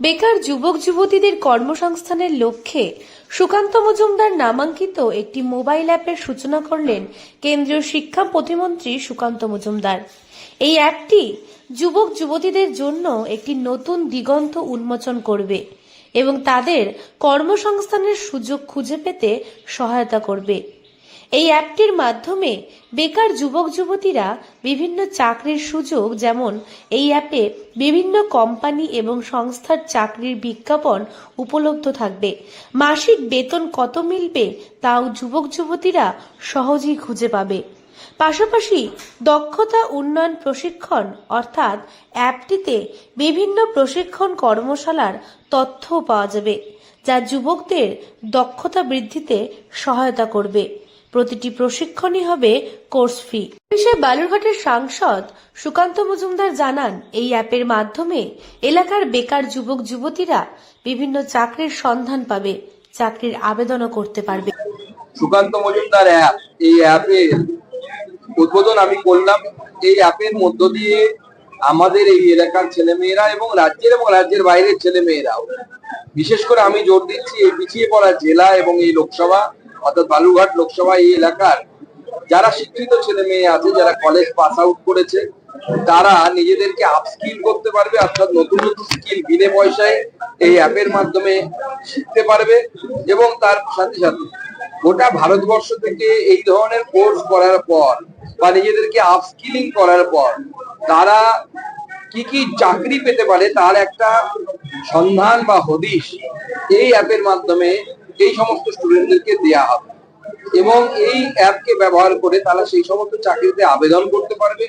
বেকার যুবক যুবতীদের কর্মসংস্থানের লক্ষ্যে সুকান্ত মজুমদার নামাঙ্কিত একটি মোবাইল অ্যাপের সূচনা করলেন কেন্দ্রীয় শিক্ষা প্রতিমন্ত্রী সুকান্ত মজুমদার। এই অ্যাপটি যুবক যুবতীদের জন্য একটি নতুন দিগন্ত উন্মোচন করবে এবং তাদের কর্মসংস্থানের সুযোগ খুঁজে পেতে সহায়তা করবে। এই অ্যাপটির মাধ্যমে বেকার যুবক যুবতীরা বিভিন্ন চাকরির সুযোগ, যেমন এই অ্যাপে বিভিন্ন কোম্পানি এবং সংস্থার চাকরির বিজ্ঞাপন উপলব্ধ থাকবে। মাসিক বেতন কত মিলবে, তাও যুবক, যুবতীরা সহজেই খুঁজে পাবে। পাশাপাশি দক্ষতা উন্নয়ন প্রশিক্ষণ, অর্থাৎ অ্যাপটিতে বিভিন্ন প্রশিক্ষণ কর্মশালার তথ্যও পাওয়া যাবে, যা যুবকদের দক্ষতা বৃদ্ধিতে সহায়তা করবে। প্রতিটি প্রশিক্ষণই হবে কোর্স ফি। বিষয়ে বালুরঘাটের সাংসদ সুকান্ত মজুমদার জানান, এই অ্যাপের মাধ্যমে এলাকার বেকার যুবক, যুবতীরা বিভিন্ন চাকরির সন্ধান পাবে, চাকরির আবেদনও করতে পারবে। সুকান্ত মজুমদার অ্যাপ, এই অ্যাপের উদ্বোধন আমি করলাম। এই অ্যাপের মধ্য দিয়ে আমাদের এই এলাকার ছেলেমেয়েরা এবং রাজ্যের এবং রাজ্যের বাইরের ছেলেমেয়েরাও, বিশেষ করে আমি জোর দিচ্ছি এই পিছিয়ে পড়া জেলা এবং এই লোকসভা অর্থাৎ বালুরঘাট লোকসভা এই এলাকার যারা শিক্ষিত ছেলে মেয়ে আছে, যারা কলেজ পাস আউট করেছে, তারা নিজেদেরকে আপস্কিল করতে পারবে, অর্থাৎ নতুন নতুন স্কিল বিনে পয়সায় এই অ্যাপের মাধ্যমে শিখতে পারবে এবং তার সাথে সাথে গোটা ভারতবর্ষ থেকে এই ধরনের কোর্স করার পর বা নিজেদেরকে আপস্কিলিং করার পর তারা কি কি চাকরি পেতে পারে, তার একটা সন্ধান বা হদিশ এই অ্যাপের মাধ্যমে এই সমস্ত স্টুডেন্টদেরকে দেয়া হবে। এবং এই অ্যাপকে ব্যবহার করে তারা সেই সমস্ত চাকরিতে আবেদন করতে পারবে।